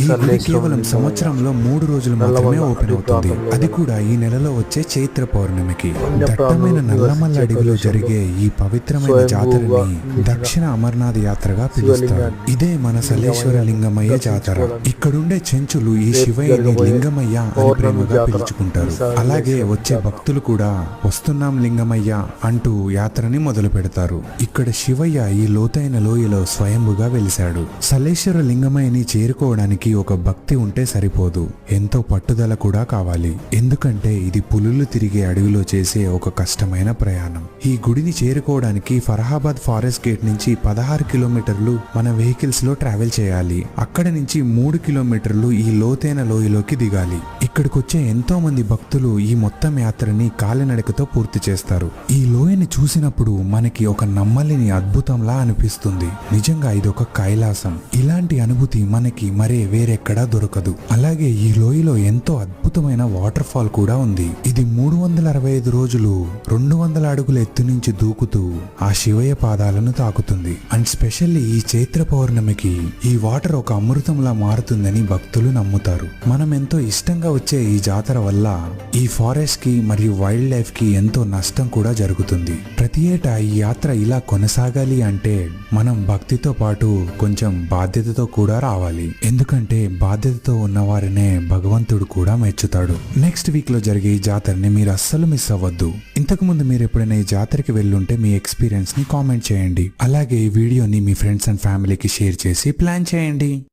ఈ గుడి కేవలం. సంవత్సరంలో మూడు రోజులు మాత్రమే ఓపెన్ అవుతుంది అది కూడా ఈ నెలలో వచ్చే చైత్ర పౌర్ణమికి దట్టమైన నల్లమల్ల అడవిలో జరిగే ఈ పవిత్రమైన జాతరని దక్షిణ అమర్నాథ్ యాత్రగా పిలుస్తారు ఇదే మన సలేశ్వర లింగమయ్య జాతర ఇక్కడుండే చెంచులు ఈ శివయ్యని లింగమయ్య అని ప్రేమగా. పిలుచుకుంటారు అలాగే వచ్చే. భక్తులు కూడా వస్తున్నాం లింగమయ్య అంటూ యాత్రని మొదలు పెడతారు ఇక్కడ శివయ్య ఈ లోతైన లోయలో స్వయంభుగా వెలిశాడు సలేశ్వర లింగమయ్యని చేరుకోవడానికి ఒక భక్తి ఉంటే సరిపోదు. ఎంతో పట్టుదల కూడా కావాలి. ఎందుకంటే ఇది పులులు తిరిగే అడవిలో చేసే ఒక కష్టమైన ప్రయాణం. ఈ గుడిని చేరుకోవడానికి ఫరహాబాద్ ఫారెస్ట్ గేట్ నుంచి పదహారు కిలోమీటర్లు మన వెహికల్స్లో ట్రావెల్ చేయాలి. అక్కడ నుంచి మూడు కిలోమీటర్లు ఈ లోతైన లోయలోకి దిగాలి. ఇక్కడికి వచ్చే ఎంతో మంది భక్తులు ఈ మొత్తం యాత్రని కాలినడకతో పూర్తి చేస్తారు. ఈ లోయని చూసినప్పుడు మనకి ఒక నమ్మలేని అద్భుతంలా అనిపిస్తుంది. నిజంగా ఇది ఒక కైలాసం. ఇలాంటి అనుభూతి మనకి మరే వేరెక్కడా దొరకదు. అలాగే ఈ లోయలో ఎంతో అద్భుతమైన వాటర్ ఫాల్ కూడా ఉంది. ఇది మూడు వందల అరవై ఐదు రోజులు రెండు వందల అడుగుల ఎత్తు నుంచి దూకుతూ ఆ శివయ్య పాదాలను తాకుతుంది. అండ్ స్పెషల్లీ ఈ చైత్ర పౌర్ణమికి ఈ వాటర్ ఒక అమృతంలా మారుతుందని భక్తులు నమ్ముతారు. మనం ఎంతో ఇష్టంగా వచ్చే ఈ జాతర వల్ల ఈ ఫారెస్ట్కి మరియు వైల్డ్ లైఫ్కి ఎంతో నష్టం కూడా జరుగుతుంది. ప్రతి ఏటా ఈ యాత్ర ఇలా కొనసాగాలి అంటే మనం భక్తితో పాటు కొంచెం బాధ్యతతో కూడా రావాలి. ఎందుకంటే బాధ్యతతో ఉన్నవారినే భగవంతుడు కూడా మెచ్చుతాడు నెక్స్ట్ వీక్లో జరిగే ఈ జాతరని మీరు అస్సలు మిస్ అవ్వద్దు. ఇంతకు ముందు మీరు ఎప్పుడైనా ఈ జాతరకి వెళ్ళుంటే మీ ఎక్స్పీరియన్స్ని కామెంట్ చేయండి. అలాగే ఈ వీడియోని మీ ఫ్రెండ్స్ అండ్ ఫ్యామిలీకి షేర్ చేసి ప్లాన్ చేయండి.